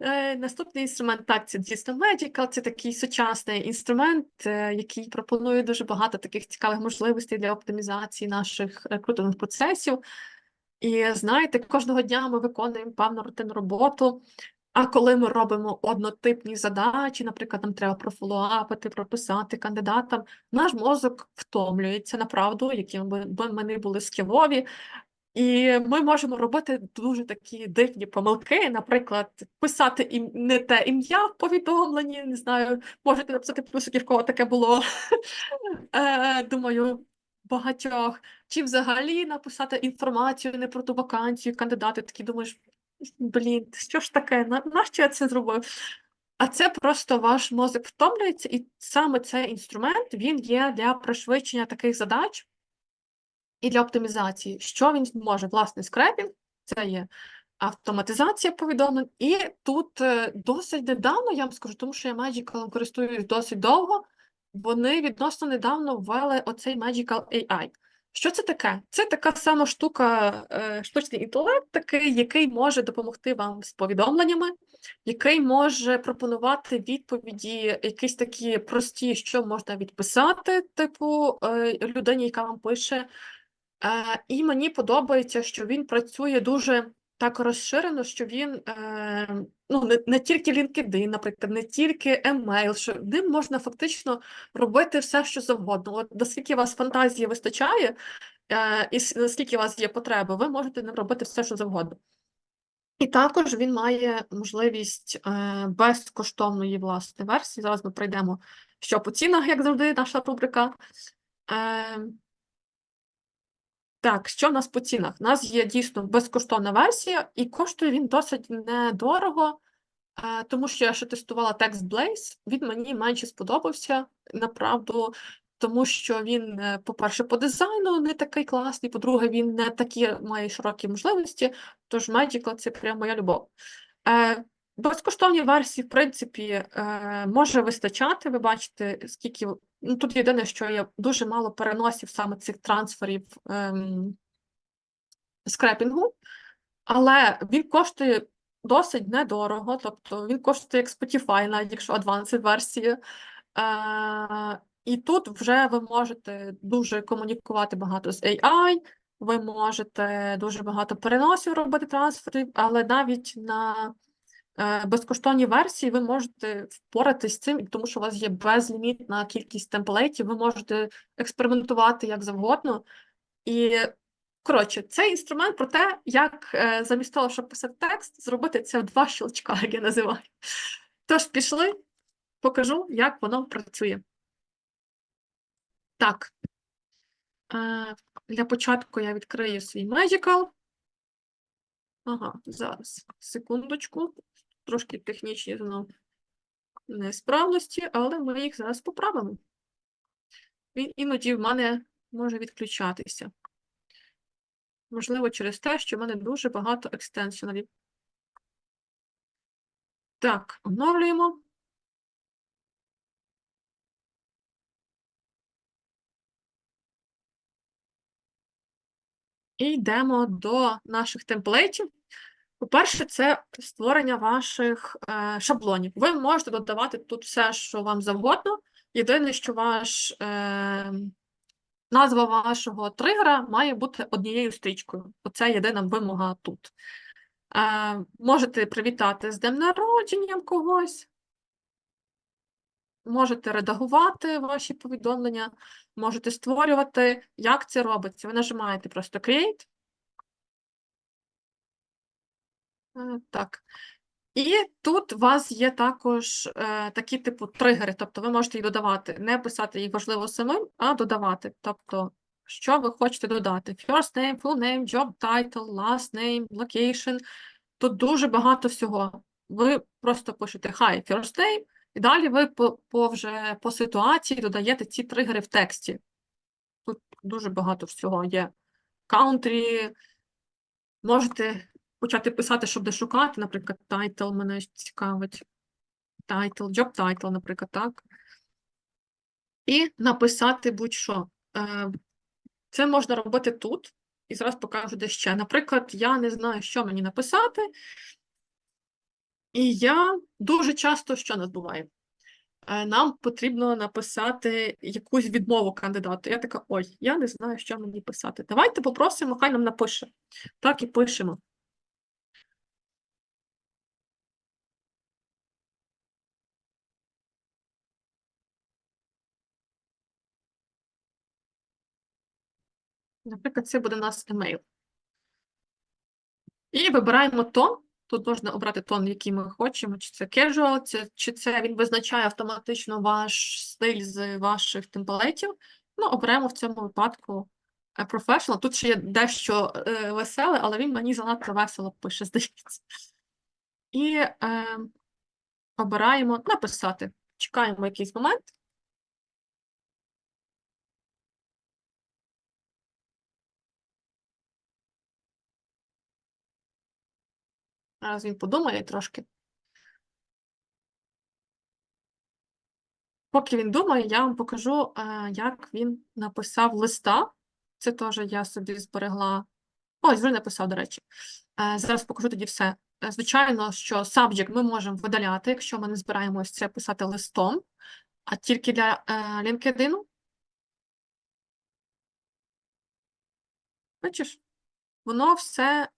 Е, Наступний інструмент так, це дійсно Magical, це такий сучасний інструмент, е, який пропонує дуже багато таких цікавих можливостей для оптимізації наших рекрутингових процесів. І знаєте, кожного дня ми виконуємо певну рутинну роботу. А коли ми робимо однотипні задачі, наприклад, нам треба профолоапити, прописати кандидатам, наш мозок втомлюється направду, би би ми не були скілові. І ми можемо робити дуже такі дивні помилки, наприклад, писати ім... не те ім'я в повідомленні, не знаю, можете написати плюсики, в кого таке було. Е, Думаю, багатьох. Чи взагалі написати інформацію не про ту вакансію, кандидати такі думаєш, блін, що ж таке? Нащо я це зробив? А це просто ваш мозок втомлюється, і саме цей інструмент він є для пришвидшення таких задач і для оптимізації. Що він може? Власне, скрепінг, це є автоматизація повідомлень, і тут е, досить недавно, я вам скажу, тому що я Magical користуюсь досить довго, вони відносно недавно ввели оцей Magical AI. Що це таке? Це така сама штука, е, штучний інтелект, такий, який може допомогти вам з повідомленнями, який може пропонувати відповіді, якісь такі прості, що можна відписати, типу е, людині, яка вам пише. Е, І мені подобається, що він працює дуже так розширено, що він е, ну, не, не тільки LinkedIn, наприклад, не тільки email, що ним можна фактично робити все, що завгодно. От наскільки у вас фантазії вистачає, е, і наскільки у вас є потреби, ви можете ним робити все, що завгодно. І також він має можливість е, безкоштовної власне версії. Зараз ми пройдемо, що по цінах, як завжди, наша рубрика. Е, так, що в нас по цінах? У нас є дійсно безкоштовна версія, і коштує він досить недорого, е, тому що я ще тестувала текст Blaze, він мені менше сподобався, направду, тому що він, е, по-перше, по дизайну не такий класний, по-друге, він не такі має широкі можливості, тож Magical – це прямо моя любов. Е, Безкоштовні версії, в принципі, може вистачати. Ви бачите, скільки. Ну, тут єдине, що є дуже мало переносів саме цих трансферів ем, скрепінгу, але він коштує досить недорого, тобто він коштує як Spotify, навіть якщо advanced версія. Е, і тут вже ви можете дуже комунікувати багато з AI, ви можете дуже багато переносів робити трансферів, але навіть на е, безкоштовній версії ви можете впоратись з цим, тому що у вас є безлімітна кількість темплейтів, ви можете експериментувати як завгодно. І, коротше, цей інструмент про те, як е, замість того, щоб писати текст, зробити це в два щелчка, як я називаю. Тож пішли, покажу, як воно працює. Так. Е, Для початку я відкрию свій Magical. Ага, зараз, секундочку. Трошки технічні знову несправності, але ми їх зараз поправимо. Він іноді в мене може відключатися. Можливо, через те, що в мене дуже багато екстеншеналів. Так, оновлюємо. І йдемо до наших темплейтів. По-перше, це створення ваших е, шаблонів. Ви можете додавати тут все, що вам завгодно. Єдине, що ваш, е, назва вашого тригера має бути однією стрічкою. Оце єдина вимога тут. Е, можете привітати з днем народженням когось. Можете редагувати ваші повідомлення, можете створювати. Як це робиться? Ви нажимаєте просто Create. Е, Так. І тут у вас є також е, такі типу тригери, тобто ви можете їх додавати, не писати їх важливо самим, а додавати. Тобто, що ви хочете додати? First name, full name, job title, last name, location. Тут дуже багато всього. Ви просто пишете Hi, first name, і далі ви по, по вже по ситуації додаєте ці тригери в тексті. Тут дуже багато всього є. Country, можете почати писати, щоб де шукати, наприклад, title мене цікавить. Title, job title, наприклад, так. І написати будь-що. Е, Це можна робити тут. І зараз покажу де ще. Наприклад, я не знаю, що мені написати. І я дуже часто що нас буває? Е, Нам потрібно написати якусь відмову кандидату. Я така, ой, я не знаю, що мені писати. Давайте попросимо, хай нам напише. Так і пишемо. Наприклад, це буде у нас емейл. І вибираємо тон. Тут можна обрати тон, який ми хочемо, чи це casual, чи це він визначає автоматично ваш стиль з ваших темплейтів. Ну, оберемо в цьому випадку professional. Тут ще є дещо е, веселе, але він мені занадто весело пише, здається. І е, обираємо написати. Чекаємо якийсь момент. Зараз він подумає трошки. Поки він думає, я вам покажу, е, як він написав листа. Це теж я собі зберегла. Ось, вже написав, до речі. Е, Зараз покажу тоді все. Е, Звичайно, що subject ми можемо видаляти, якщо ми не збираємось це писати листом, а тільки для LinkedIn. Бачиш, воно все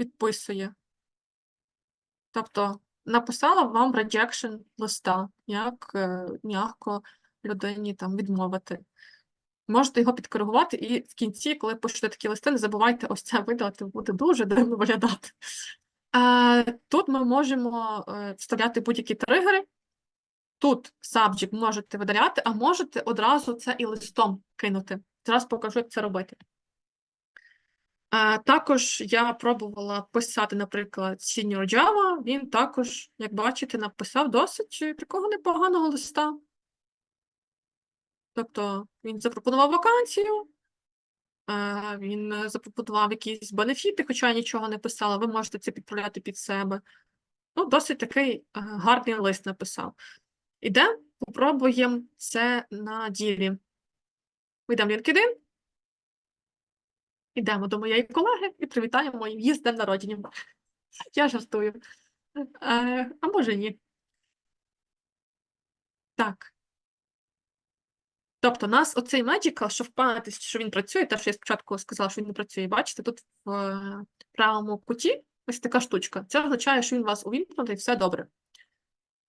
підписує. Тобто написала вам rejection листа, як е, м'яко людині там відмовити. Можете його підкоригувати, і в кінці, коли пишете такі листи, не забувайте ось це видалити, буде дуже дивно виглядати. Е, тут ми можемо е, вставляти будь-які тригери. Тут subject можете видаляти, а можете одразу це і листом кинути. Зараз покажу, як це робити. Також я пробувала писати, наприклад, Senior Java. Він також, як бачите, написав досить такого непоганого листа. Тобто він запропонував вакансію, е, він е, запропонував якісь бенефіти, хоча я нічого не писала, ви можете це підправляти під себе. Ну, досить такий е, гарний лист написав. Ідемо, попробуємо це на ділі. Вийдемо LinkedIn. Ідемо до моєї колеги і привітаємо її з днем народження. Я жартую. Е, а може ні. Так. Тобто, нас оцей Magical, що впевнитись, що він працює, те, що я спочатку сказала, що він не працює, бачите, тут в е, правому куті ось така штучка. Це означає, що він у вас увімкнутий, все добре.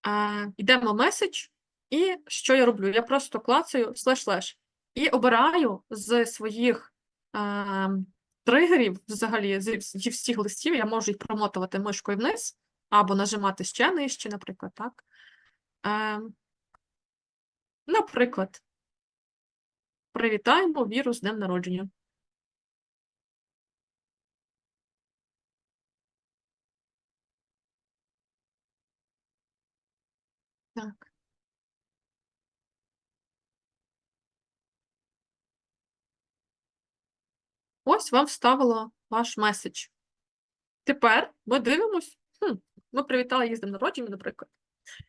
Е, йдемо меседж, і що я роблю? Я просто клацаю слеш-слеш і обираю з своїх тригерів, взагалі, зі всіх листів, я можу їх промотувати мишкою вниз, або нажимати ще нижче, наприклад, так. Е, наприклад, привітаємо Віру з днем народження. Так. Ось вам вставило ваш меседж. Тепер ми дивимось. Хм, ми привітали її з днем народження, наприклад.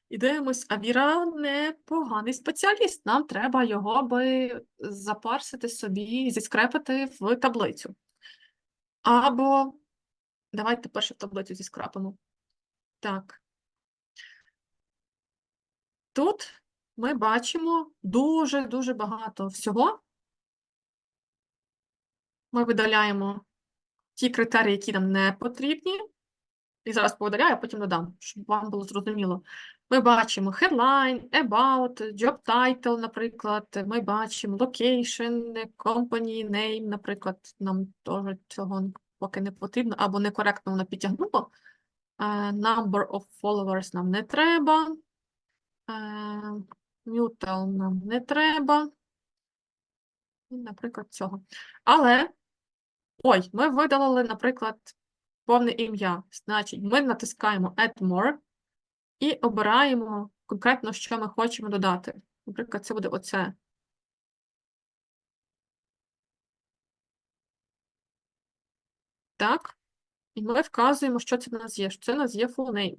І дивимось, а Віра непоганий спеціаліст. Нам треба його би запарсити собі, зіскрепити в таблицю. Або давайте перше в таблицю зіскрапимо. Так. Тут ми бачимо дуже-дуже багато всього. Ми видаляємо ті критерії, які нам не потрібні. І зараз повидаляю, а потім додам, щоб вам було зрозуміло. Ми бачимо headline, about, job title, наприклад. Ми бачимо location, company, name, наприклад, нам теж цього поки не потрібно, або некоректно воно підтягнуло. Е, Number of followers нам не треба. Е, Mutual нам не треба. Наприклад, цього. Але, ой, ми видалили, наприклад, повне ім'я. Значить, ми натискаємо Add More і обираємо конкретно, що ми хочемо додати. Наприклад, це буде оце. Так. І ми вказуємо, що це в нас є. Що це в нас є full name.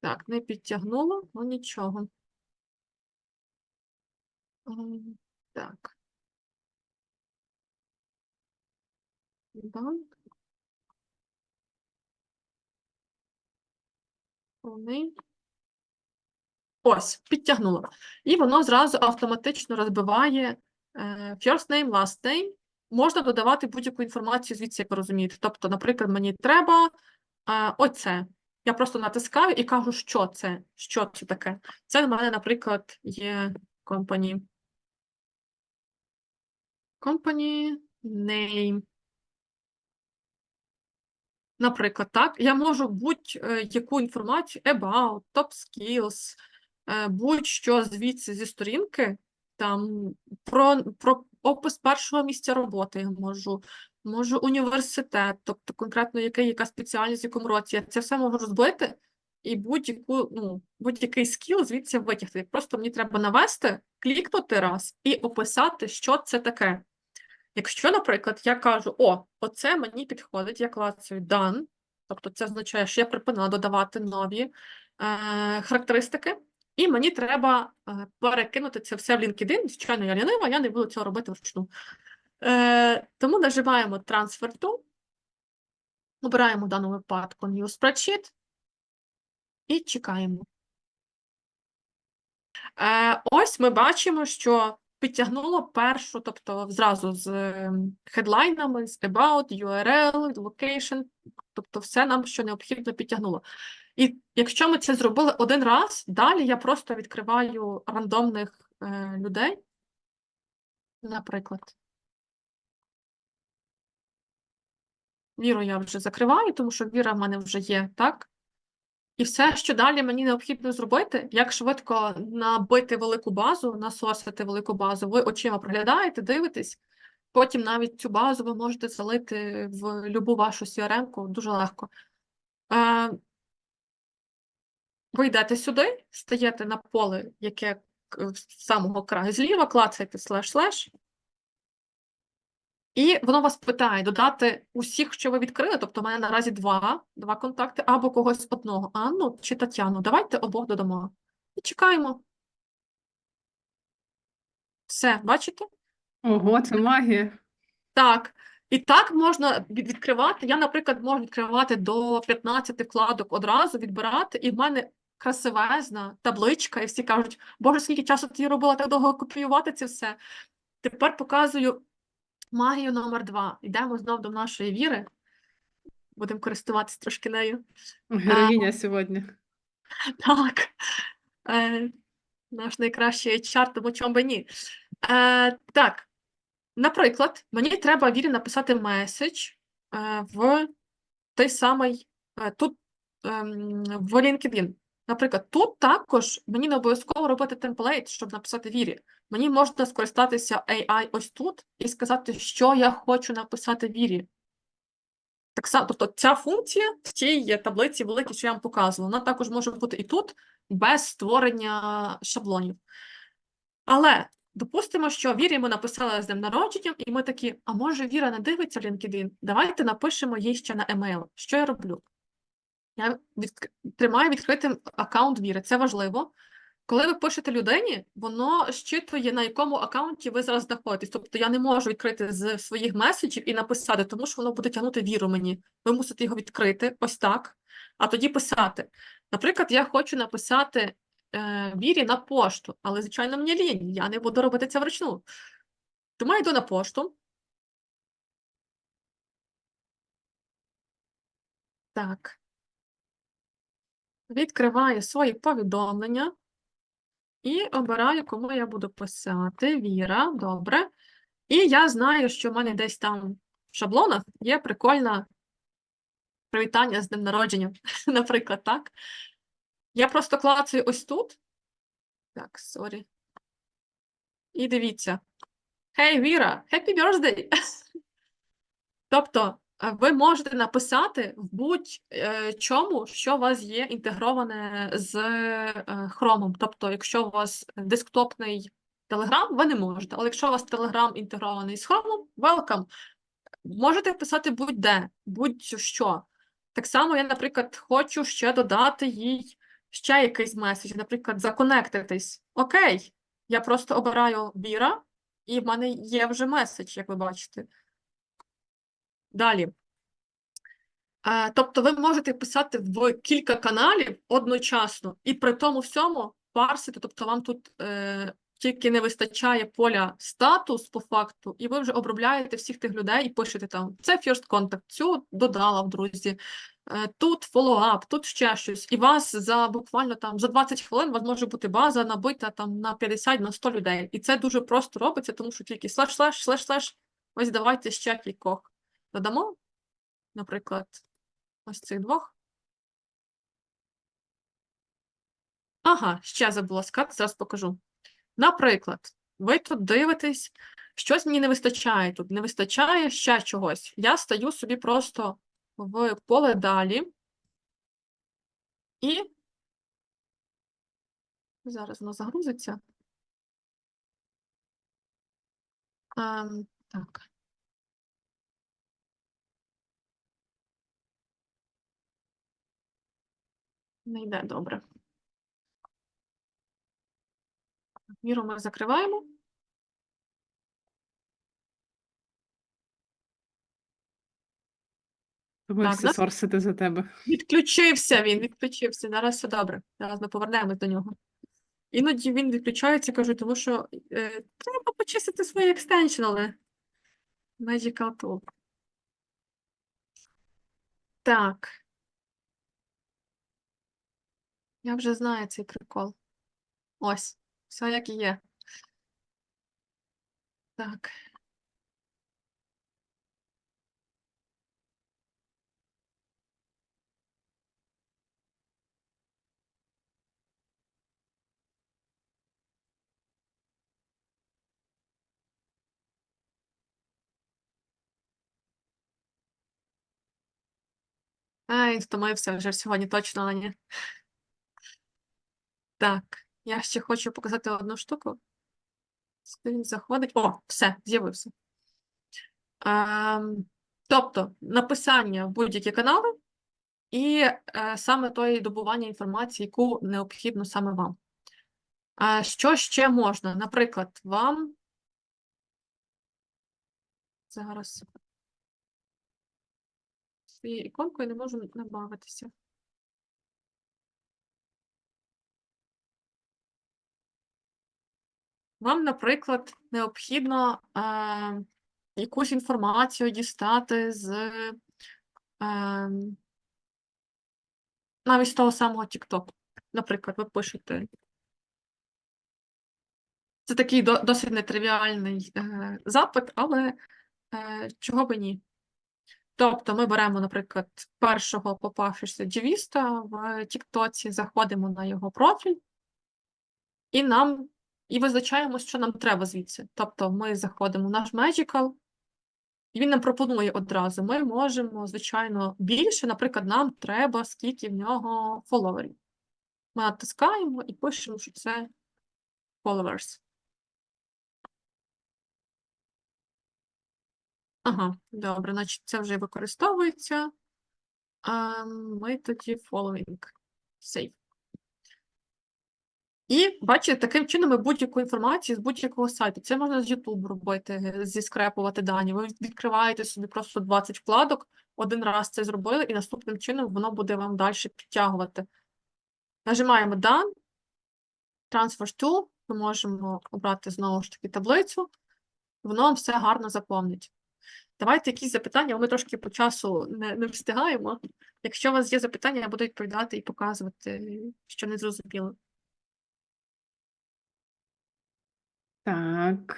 Так, не підтягнуло, ну нічого. Так. Done. Повний. Ось, підтягнула. І воно зразу автоматично розбиває е, first name, last name. Можна додавати будь-яку інформацію звідси, як ви розумієте. Тобто, наприклад, мені треба е, оце. Я просто натискаю і кажу, що це, що це таке. Це в мене, наприклад, є company. Company name. Наприклад, так, я можу будь-яку інформацію about, top skills, е, будь-що звідси зі сторінки, там про, про опис першого місця роботи я можу, можу університет, тобто конкретно який, яка спеціальність, в якому році. Я це все можу розбити і будь-яку, ну, будь-який скіл звідси витягти. Просто мені треба навести, клікнути раз і описати, що це таке. Якщо, наприклад, я кажу, о, оце мені підходить, я клацаю done, тобто це означає, що я припинила додавати нові е, характеристики, і мені треба е, перекинути це все в LinkedIn. Звичайно, я лінива, я не буду цього робити вручну. Е, тому нажимаємо Transfer to, обираємо в даному випадку New Spreadsheet і чекаємо. Е, ось ми бачимо, що підтягнуло першу, тобто зразу з ем, хедлайнами, з about, URL, location, тобто все нам, що необхідно, підтягнуло. І якщо ми це зробили один раз, далі я просто відкриваю рандомних е, людей, наприклад. Віру я вже закриваю, тому що віра в мене вже є, так? І все, що далі мені необхідно зробити, як швидко набити велику базу, насосити велику базу, ви очима проглядаєте, дивитесь, потім навіть цю базу ви можете залити в любу вашу CRM-ку дуже легко. Е, ви йдете сюди, стаєте на поле, яке з самого краю зліва, клацаєте слеш-слеш, і воно вас питає додати усіх, що ви відкрили. Тобто, в мене наразі два, два контакти, або когось одного, Анну чи Тетяну. Давайте обох додамо. І чекаємо. Все, бачите? Ого, це магія. Так. І так можна відкривати. Я, наприклад, можу відкривати до 15 вкладок одразу, відбирати, і в мене красивезна табличка, і всі кажуть, Боже, скільки часу ти робила так довго копіювати це все. Тепер показую магію номер два. Йдемо знов до нашої віри. Будемо користуватись трошки нею. Героїня сьогодні. Так. Е, наш найкращий HR, тому чому би ні. Е, так. Наприклад, мені треба Вірі написати меседж е, в той самий е, тут ем, в LinkedIn. Наприклад, тут також мені не обов'язково робити темплейт, щоб написати Вірі. Мені можна скористатися AI ось тут і сказати, що я хочу написати Вірі. Так само, тобто ця функція в тій таблиці великій, що я вам показувала, вона також може бути і тут без створення шаблонів. Але допустимо, що Вірі ми написали з днем народження, і ми такі, а може Віра не дивиться LinkedIn? Давайте напишемо їй ще на емейл. Що я роблю? Я відк... тримаю відкритим аккаунт Віри, це важливо. Коли ви пишете людині, воно щитує, на якому аккаунті ви зараз знаходитесь. Тобто я не можу відкрити з своїх меседжів і написати, тому що воно буде тягнути віру мені. Ви мусите його відкрити ось так, а тоді писати. Наприклад, я хочу написати е, вірі на пошту, але, звичайно, мені лінь, я не буду робити це вручну. Тому я йду на пошту. Так. Відкриваю свої повідомлення. І обираю, кому я буду писати. Віра, добре. І я знаю, що в мене десь там в шаблонах є прикольне привітання з днем народження, наприклад, так? Я просто клацаю ось тут. Так, сорі. І дивіться. Хей, Віра, happy birthday! Тобто, ви можете написати в будь-чому, що у вас є інтегроване з е, Chrome. Тобто, якщо у вас десктопний Telegram, ви не можете. Але якщо у вас Telegram інтегрований з Chrome, welcome. Можете писати будь-де, будь-що. Так само я, наприклад, хочу ще додати їй ще якийсь меседж, наприклад, законектитись. Окей, я просто обираю Віра, і в мене є вже меседж, як ви бачите. Далі. Е, Тобто ви можете писати в кілька каналів одночасно і при тому всьому парсити, тобто вам тут е, тільки не вистачає поля статус по факту, і ви вже обробляєте всіх тих людей і пишете там це first contact, цю додала в друзі, е, тут follow-up, тут ще щось. І вас за буквально там за 20 хвилин у вас може бути база набита там на 50 на 100 людей. І це дуже просто робиться, тому що тільки слеш, слеш, слеш, слеш. Ось давайте ще кількох додамо, наприклад, ось цих двох. Ага, ще забула сказати, зараз покажу. Наприклад, ви тут дивитесь, щось мені не вистачає тут, не вистачає ще чогось. Я стаю собі просто в поле далі. І зараз воно загрузиться. Ем, так. Не йде добре. Міру ми закриваємо. Так, всі да? сорсити за тебе. Відключився він, відключився. Зараз все добре. Зараз ми повернемось до нього. Іноді він відключається, кажу, тому що е, треба почистити свої екстеншнали. Magical Tool. Так. Я вже знаю цей прикол. Ось, все як є. Так. Ай, втомився вже сьогодні точно, ні. Так, я ще хочу показати одну штуку. Він заходить. О, все, з'явився. Ем, тобто, написання в будь-які канали і е, саме тої добування інформації, яку необхідно саме вам. А що ще можна? Наприклад, вам зараз цією іконкою не можу набавитися. Вам, наприклад, необхідно е, якусь інформацію дістати з е, навіть з того самого TikTok. Наприклад, ви пишете. Це такий до, досить нетривіальний е, запит, але е, чого би ні. Тобто ми беремо, наприклад, першого попавшися дживіста в Тіктоці, заходимо на його профіль, і нам і визначаємо, що нам треба звідси. Тобто ми заходимо в наш Magical, і він нам пропонує одразу. Ми можемо, звичайно, більше, наприклад, нам треба, скільки в нього фоловерів. Ми натискаємо і пишемо, що це followers. Ага, добре, значить це вже використовується. Ми тоді following. Save. І бачите, таким чином будь-яку інформацію з будь-якого сайту. Це можна з YouTube робити, зіскрепувати дані. Ви відкриваєте собі просто 20 вкладок, один раз це зробили, і наступним чином воно буде вам далі підтягувати. Нажимаємо Done, Transfer Tool, ми можемо обрати знову ж таки таблицю, воно вам все гарно заповнить. Давайте якісь запитання, ми трошки по часу не, не встигаємо. Якщо у вас є запитання, я буду відповідати і показувати, що не зрозуміло. Так.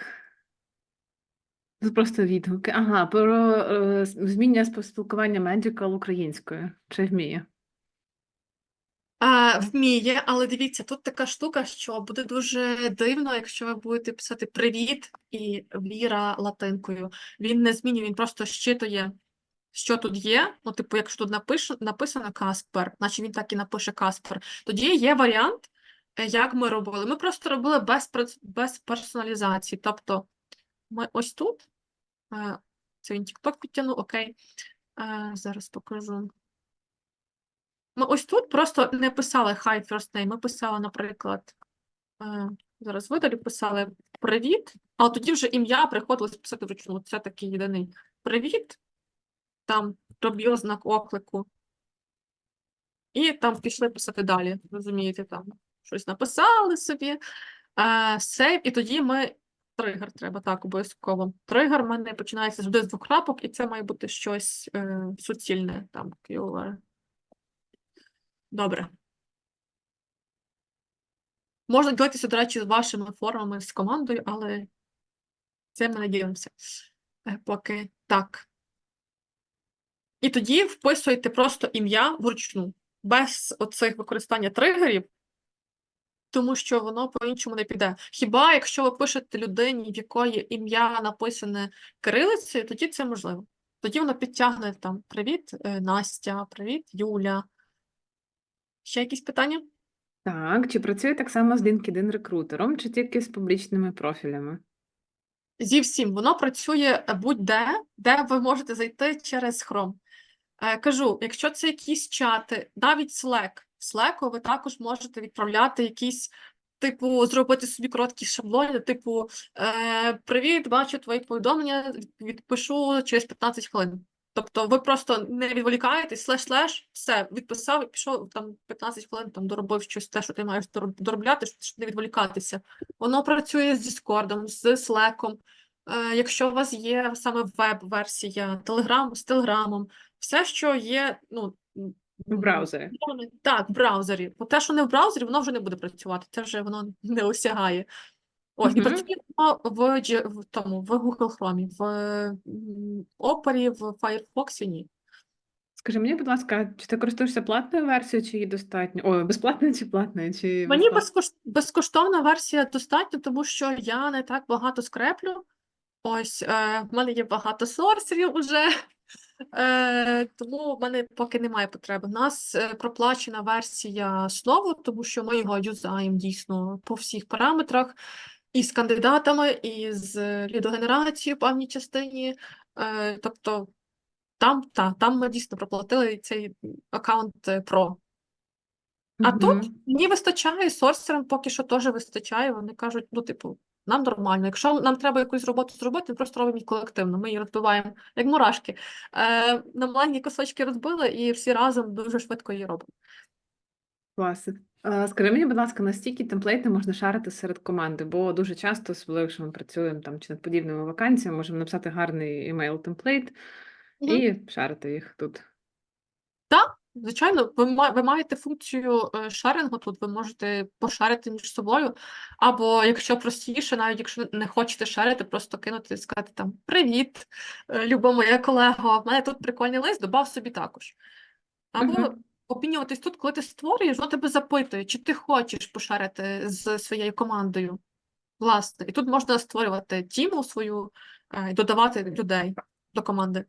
Тут просто відгуки. Ага, про е, зміння спілкування Magical українською. Чи вміє? А, вміє, але дивіться, тут така штука, що буде дуже дивно, якщо ви будете писати привіт і віра латинкою. Він не змінює, він просто щитує, що тут є. Ну, типу, якщо тут напиш, написано Каспер, значить він так і напише Каспер. Тоді є варіант, як ми робили. Ми просто робили без, без персоналізації. Тобто, ми ось тут, е, це він TikTok підтягнув, окей. Е, Зараз покажу. Ми ось тут просто не писали Hi first name, ми писали, наприклад, е, зараз видалю, писали Привіт, а тоді вже ім'я приходилось писати вручну. Це такий єдиний Привіт. там тобі ознак оклику. І там пішли писати далі. Розумієте, там щось написали собі. Е, сейв, і тоді ми. Тригер треба так обов'язково. Тригер в мене починається завжди з двох крапок, і це має бути щось е, суцільне, там keyword. Добре. Можна ділитися, до речі, з вашими формами з командою, але це ми не ділимося. Е, Поки так. І тоді вписуєте просто ім'я вручну, без оцих використання тригерів, тому що воно по-іншому не піде. Хіба якщо ви пишете людині, в якої ім'я написане кирилицею, тоді це можливо. Тоді воно підтягне там Привіт, е, Настя, привіт, Юля. Ще якісь питання? Так, чи працює так само з LinkedIn рекрутером, чи тільки з публічними профілями? Зі всім, воно працює будь-де, де ви можете зайти через Chrome. Е, Кажу, якщо це якісь чати, навіть Slack, в Slack ви також можете відправляти якісь, типу, зробити собі короткі шаблони, типу, е, привіт, бачу твої повідомлення, відпишу через 15 хвилин. Тобто ви просто не відволікаєтесь, слеш-слеш, все, відписав пішов там 15 хвилин, там доробив щось те, що ти маєш доробляти, щоб не відволікатися. Воно працює з Discord, з Slack. Е, Якщо у вас є саме веб-версія, Telegram з Телеграмом, все, що є, ну, В браузері. Так, в браузері. Бо те, що не в браузері, воно вже не буде працювати. Це вже воно не осягає. Ось, і Мгм. працює воно в, в тому, в Google Chrome, в Opera, в Firefox ні. Скажи мені, будь ласка, чи ти користуєшся платною версією, чи її достатньо? Ой, безплатною чи платною? Чи Мені безкош... безкоштовна версія достатньо, тому що я не так багато скреплю. Ось, е, в мене є багато сорсерів уже, тому в мене поки немає потреби. У нас е, проплачена версія слово, тому що ми його юзаємо дійсно по всіх параметрах, і з кандидатами, і з лідогенерацією в певній частині. Е, тобто там, та, там ми дійсно проплатили цей аккаунт е, Pro. А тут мені вистачає, сорсерам поки що теж вистачає. Вони кажуть, ну, типу, нам нормально. Якщо нам треба якусь роботу зробити, ми просто робимо її колективно. Ми її розбиваємо як мурашки. Е, на маленькі кусочки розбили і всі разом дуже швидко її робимо. Клас. Скажи мені, будь ласка, настільки темплейти можна шарити серед команди, бо дуже часто, особливо якщо ми працюємо там чи над подібними вакансіями, можемо написати гарний email темплейт Мгм. і шарити їх тут. Так, звичайно, ви, ви маєте функцію е, шарингу тут, ви можете пошарити між собою. Або якщо простіше, навіть якщо не хочете шарити, просто кинути і сказати там Привіт, е, люба моя колега, в мене тут прикольний лист, добав собі також. Або Мгм. обмінюватись тут, коли ти створюєш, воно тебе запитує, чи ти хочеш пошарити з своєю командою. Власне, і тут можна створювати тіму свою е, і додавати людей до команди.